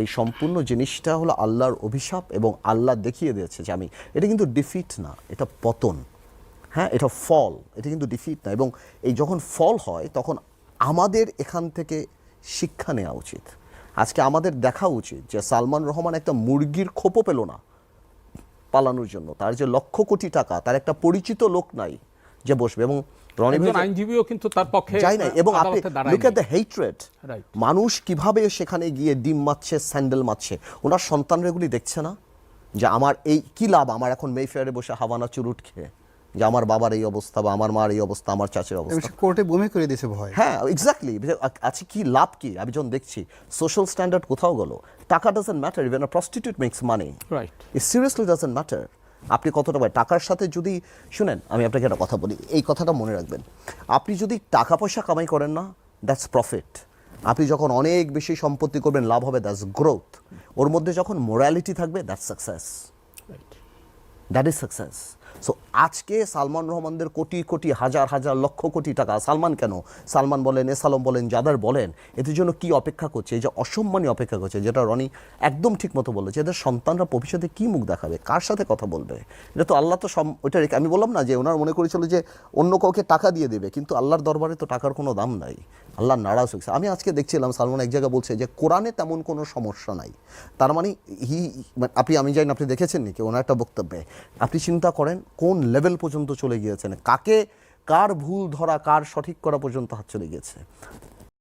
এই সম্পূর্ণ জিনিসটা হলো আল্লাহর অভিশাপ এবং আল্লাহ দেখিয়ে দিয়েছে যে আমি, এটা কিন্তু ডিফিট না, এটা পতন। হ্যাঁ এটা ফল এটা কিন্তু ডিফিট না এবং এই যখন ফল হয়, তখন আমাদের এখান থেকে শিক্ষা নেওয়া উচিত। আজকে আমাদের দেখা উচিত যে সালমান রহমান একটা মুরগির খোপও পেল না পালানোর জন্য। তার যে লক্ষ কোটি টাকা, তার একটা পরিচিত লোক নাই। যে বসবে এবং রনি ভাই আইনজীবীও কিন্তু তার পক্ষে যাই নাই। এবং আপনি লুক এট দ্য হেট্রেড মানুষ কীভাবে সেখানে গিয়ে ডিম মারছে স্যান্ডেল মারছে ওনার সন্তানরা এগুলি দেখছে না? যে আমার এই কি লাভ? আমার এখন মেফেয়ারে বসে হাওয়ানা চুরুট খেয়ে। যে আমার বাবার এই অবস্থা বা আমার মার এই অবস্থা আমার চাচের অবস্থা। কোর্টে বমি করে দিয়েছে ভয়। হ্যাঁ এক্স্যাক্টলি আছে কি লাভ কি? আমি যখন দেখছি সোশ্যাল স্ট্যান্ডার্ড কোথাও গেল? টাকা doesn't matter even a prostitute makes money Right. It seriously doesn't matter আপনি কতটা পায় টাকার সাথে যদি শুনেন আমি আপনাকে একটা কথা বলি এই কথাটা মনে রাখবেন। আপনি যদি টাকা পয়সা কামাই করেন না দ্যাটস প্রফিট আপনি যখন অনেক বেশি সম্পত্তি করবেন লাভ হবে দ্যাটস গ্রোথ ওর মধ্যে যখন মোরালিটি থাকবে that's success. That is success so আজকে সালমান রহমানদের কোটি কোটি, হাজার হাজার, লক্ষ কোটি টাকা, সালমান কেন? সালমান বলেন এসালম বলেন, যাদের বলেন, এদের জন্য কি অপেক্ষা করছে? এই যে অসম্মানী অপেক্ষা করছে, যেটা রনি একদম ঠিক মতো বলল যে এদের সন্তানরা ভবিষ্যতে কি মুখ দেখাবে? কার সাথে কথা বলবে? এটা তো আল্লাহ তো সম ওইটা রেখে আমি বললাম না যে ওনার মনে করেছিল যে অন্য কাউকে টাকা দিয়ে দেবে, কিন্তু আল্লাহর দরবারে তো টাকার কোনো দাম নাই। আল্লাহ নারাজ হয়েছে। আমি আজকে দেখছিলাম, সালমান এক জায়গায় বলছে যে কোরআনে তেমন কোনো সমস্যা নাই। তার মানে হি মানে আপনি আমি জানি আপনি দেখেছেন নাকি? ওনার একটা বক্তব্যে। আপনি চিন্তা করেন কোন লেভেল পর্যন্ত চলে গিয়েছেন কাকে, কার ভুল ধরা, কার সঠিক করা পর্যন্ত হাত চলে গিয়েছে?